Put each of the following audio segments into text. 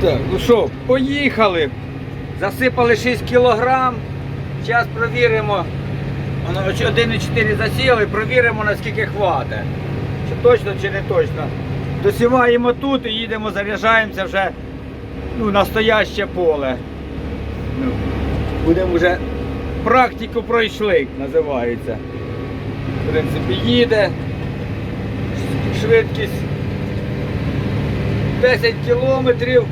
Так, ну що, поїхали. Засипали 6 кілограм. Зараз провіримо. 1,4 засіяли, провіримо наскільки хватить. Чи точно, чи не точно. Досіваємо тут і їдемо, заряджаємося вже ну, настояще поле. Ну, будемо вже практику пройшли, називається. В принципі, їде. Швидкість 10 кілометрів.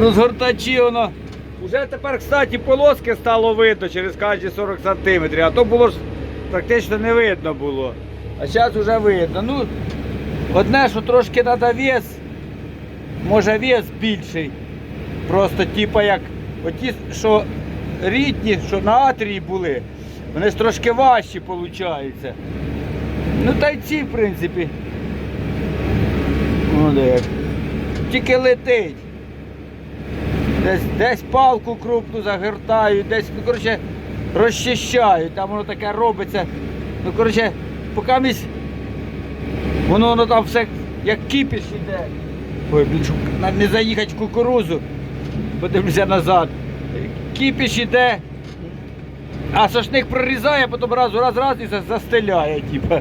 Розгортачі воно. Уже тепер, кстати, полоски стало видно через кожні 40 сантиметрів, а то було ж практично не видно було. А зараз вже видно. Ну, одне, що трошки треба вес, може вес більший. Просто типа як оті, що рідні, що на атрії були, вони ж трошки важчі виходить. Ну та й ці, в принципі. Ну, де. Тільки летить. Десь, десь палку крупну загортають, десь, ну, коротше, розчищають, там воно таке робиться. Ну, коротше, поки місь, воно, воно там все як кипіш іде. Ой, блін, не заїхати в кукурузу. Подивлюся назад. Кипіш іде, а сошник прорізає, потім раз, раз, раз і за- застеляє, типа.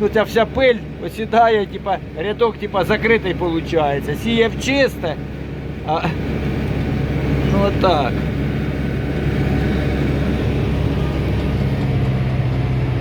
Ну ця вся пиль осідає, типа, рядок типа, закритий виходить. Сіє в чисте. А... Отак.